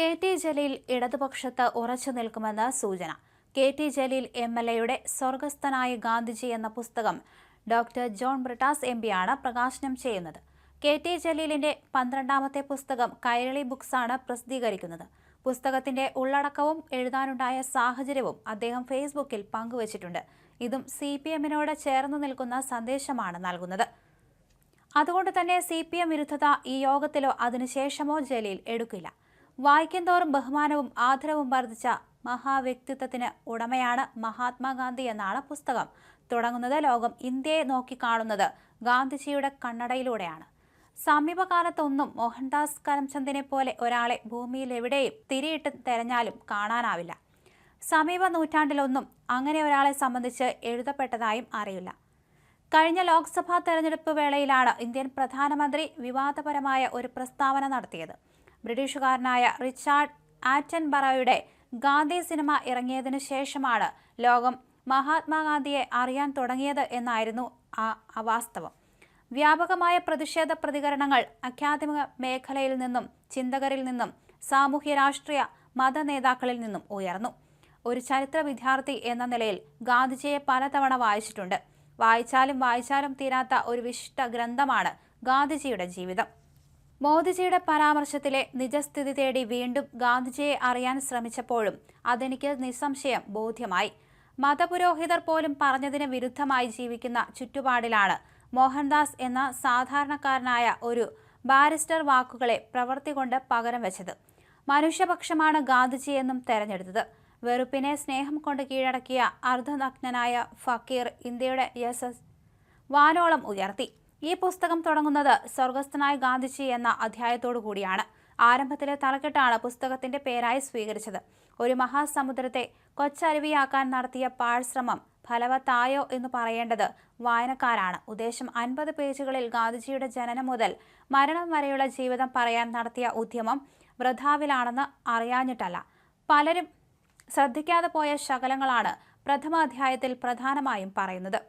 K T Jaleel ഇടതുപക്ഷത്ത് ഉറച്ചു നിൽക്കുമെന്ന് സൂചന. K T Jaleel M L എയുടെ സ്വർഗസ്ഥനായ ഗാന്ധിജി എന്ന പുസ്തകം ഡോക്ടർ ജോൺ ബ്രിട്ടാസ് എം പിയാണ് പ്രകാശനം ചെയ്യുന്നത്. കെ ടി ജലീലിന്റെ പന്ത്രണ്ടാമത്തെ പുസ്തകം കൈരളി ബുക്സാണ് പ്രസിദ്ധീകരിക്കുന്നത്. പുസ്തകത്തിന്റെ ഉള്ളടക്കവും എഴുതാനുണ്ടായ സാഹചര്യവും അദ്ദേഹം ഫേസ്ബുക്കിൽ പങ്കുവച്ചിട്ടുണ്ട്. ഇതും സി പി എമ്മിനോട് ചേർന്ന് നിൽക്കുന്ന സന്ദേശമാണ് നൽകുന്നത്. അതുകൊണ്ട് തന്നെ സി പി എം വിരുദ്ധത ഈ യോഗത്തിലോ അതിനുശേഷമോ ജലീൽ എടുക്കില്ല. വായിക്കും തോറും ബഹുമാനവും ആദരവും വർദ്ധിച്ച മഹാവ്യക്തിത്വത്തിന് ഉടമയാണ് മഹാത്മാഗാന്ധി എന്നാണ് പുസ്തകം. തുടങ്ങുന്നത് ലോകം ഇന്ത്യയെ നോക്കിക്കാണുന്നത് ഗാന്ധിജിയുടെ കണ്ണടയിലൂടെയാണ്. സമീപകാലത്തൊന്നും മോഹൻദാസ് കരംചന്ദിനെ പോലെ ഒരാളെ ഭൂമിയിൽ എവിടെയും തിരിയിട്ട് തെരഞ്ഞാലും കാണാനാവില്ല. സമീപ നൂറ്റാണ്ടിലൊന്നും അങ്ങനെ ഒരാളെ സംബന്ധിച്ച് എഴുതപ്പെട്ടതായും അറിയില്ല. കഴിഞ്ഞ ലോക്സഭാ തെരഞ്ഞെടുപ്പ് വേളയിലാണ് ഇന്ത്യൻ പ്രധാനമന്ത്രി വിവാദപരമായ ഒരു പ്രസ്താവന നടത്തിയത്. ബ്രിട്ടീഷുകാരനായ റിച്ചാർഡ് ആറ്റൻബറോയുടെ ഗാന്ധി സിനിമ ഇറങ്ങിയതിനു ശേഷമാണ് ലോകം മഹാത്മാഗാന്ധിയെ അറിയാൻ തുടങ്ങിയത് എന്നായിരുന്നു ആ അവാസ്തവം വ്യാപകമായ പ്രതിഷേധ പ്രതികരണങ്ങൾ അക്കാദമിക മേഖലയിൽ നിന്നും ചിന്തകരിൽ നിന്നും സാമൂഹ്യ രാഷ്ട്രീയ മത നേതാക്കളിൽ നിന്നും ഉയർന്നു. ഒരു ചരിത്ര വിദ്യാർത്ഥി എന്ന നിലയിൽ ഗാന്ധിജിയെ പലതവണ വായിച്ചിട്ടുണ്ട്. വായിച്ചാലും വായിച്ചാലും തീരാത്ത ഒരു വിശിഷ്ട ഗ്രന്ഥമാണ് ഗാന്ധിജിയുടെ ജീവിതം. മോദിജിയുടെ പരാമർശത്തിലെ നിജസ്ഥിതി തേടി വീണ്ടും ഗാന്ധിജിയെ അറിയാൻ ശ്രമിച്ചപ്പോഴും അതെനിക്ക് നിസ്സംശയം ബോധ്യമായി. മതപുരോഹിതർ പോലും പറഞ്ഞതിന് വിരുദ്ധമായി ജീവിക്കുന്ന ചുറ്റുപാടിലാണ് മോഹൻദാസ് എന്ന സാധാരണക്കാരനായ ഒരു ബാരിസ്റ്റർ വാക്കുകളെ പ്രവൃത്തി കൊണ്ട് പകരം വെച്ചത്. മനുഷ്യപക്ഷമാണ് ഗാന്ധിജിയെന്നും തെരഞ്ഞെടുത്തത്. വെറുപ്പിനെ സ്നേഹം കൊണ്ട് കീഴടക്കിയ അർദ്ധനഗ്നനായ ഫക്കീർ ഇന്ത്യയുടെ യശസ് വാനോളം ഉയർത്തി. ഈ പുസ്തകം തുടങ്ങുന്നത് സ്വർഗസ്ഥനായ ഗാന്ധിജി എന്ന അധ്യായത്തോടു കൂടിയാണ് ആരംഭത്തിലെ തലക്കെട്ടാണ് പുസ്തകത്തിന്റെ പേരായി സ്വീകരിച്ചത്. ഒരു മഹാസമുദ്രത്തെ കൊച്ചരുവിയാക്കാൻ നടത്തിയ പാഴ്ശ്രമം ഫലവത്തായോ എന്ന് പറയേണ്ടത് വായനക്കാരാണ്. ഉദ്ദേശം അൻപത് പേജുകളിൽ ഗാന്ധിജിയുടെ ജനനം മുതൽ മരണം വരെയുള്ള ജീവിതം പറയാൻ നടത്തിയ ഉദ്യമം വൃഥാവിലാണെന്ന് അറിയാഞ്ഞിട്ടല്ല. പലരും ശ്രദ്ധിക്കാതെ പോയ ശകലങ്ങളാണ് പ്രഥമാധ്യായത്തിൽ പ്രധാനമായും പറയുന്നത്.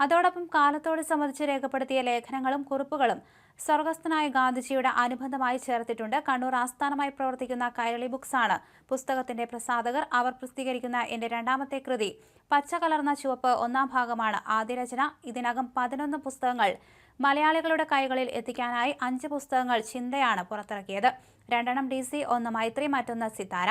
അതോടൊപ്പം കാലത്തോട് സംബന്ധിച്ച് രേഖപ്പെടുത്തിയ ലേഖനങ്ങളും കുറിപ്പുകളും സ്വർഗസ്ഥനായ ഗാന്ധിജിയുടെ അനുബന്ധമായി ചേർത്തിട്ടുണ്ട്. കണ്ണൂർ ആസ്ഥാനമായി പ്രവർത്തിക്കുന്ന കൈരളി ബുക്സ് ആണ് പുസ്തകത്തിന്റെ പ്രസാധകർ. അവർ പ്രസിദ്ധീകരിക്കുന്ന എന്റെ രണ്ടാമത്തെ കൃതി പച്ച കലർന്ന ചുവപ്പ് ഒന്നാം ഭാഗമാണ് ആദ്യ രചന. ഇതിനകം പതിനൊന്ന് പുസ്തകങ്ങൾ മലയാളികളുടെ കൈകളിൽ എത്തിക്കാനായി അഞ്ച് പുസ്തകങ്ങൾ ചിന്തയാണ് പുറത്തിറക്കിയത്. രണ്ടെണ്ണം ഡി സി ഒന്ന് മൈത്രി മറ്റൊന്ന് സിതാര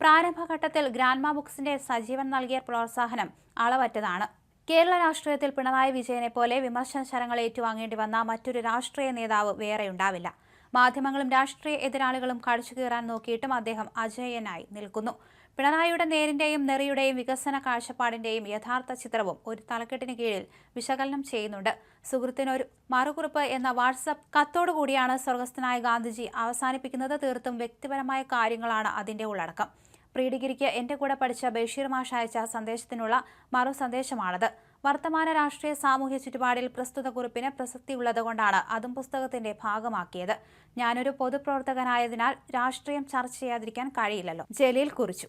പ്രാരംഭഘട്ടത്തിൽ ഗ്രാൻമ ബുക്സിന്റെ സജീവൻ നൽകിയ പ്രോത്സാഹനം അളവറ്റതാണ്. കേരള രാഷ്ട്രീയത്തിൽ പിണറായി വിജയനെ പോലെ വിമർശന ശരങ്ങൾ ഏറ്റുവാങ്ങേണ്ടി വന്ന മറ്റൊരു രാഷ്ട്രീയ നേതാവ് വേറെയുണ്ടാവില്ല മാധ്യമങ്ങളും രാഷ്ട്രീയ എതിരാളികളും കടിച്ചുകീറാൻ നോക്കിയിട്ടും അദ്ദേഹം അജയനായി നിൽക്കുന്നു. പിണറായിയുടെ നേരിന്റെയും നെറിയുടെയും വികസന കാഴ്ചപ്പാടിന്റെയും യഥാർത്ഥ ചിത്രവും ഒരു തലക്കെട്ടിന് കീഴിൽ വിശകലനം ചെയ്യുന്നുണ്ട്. സുഹൃത്തിനൊരു മറുകുറിപ്പ് എന്ന വാട്സപ്പ് കത്തോടുകൂടിയാണ് സ്വർഗസ്ഥനായ ഗാന്ധിജി അവസാനിപ്പിക്കുന്നത് തീർത്തും വ്യക്തിപരമായ കാര്യങ്ങളാണ് അതിന്റെ ഉള്ളടക്കം. പ്രീ ഡിഗ്രിക്ക് എന്റെ കൂടെ പഠിച്ച ബഷീർ മാഷ് അയച്ച സന്ദേശത്തിനുള്ള മറു സന്ദേശമാണത്. വർത്തമാന രാഷ്ട്രീയ സാമൂഹ്യ ചുറ്റുപാടിൽ പ്രസ്തുത കുറിപ്പിന് പ്രസക്തിയുള്ളതുകൊണ്ടാണ് അതും പുസ്തകത്തിന്റെ ഭാഗമാക്കിയത്. ഞാനൊരു പൊതുപ്രവർത്തകനായതിനാൽ രാഷ്ട്രീയം ചർച്ച ചെയ്യാതിരിക്കാൻ കഴിയില്ലല്ലോ. ജലീൽ കുറിച്ചു.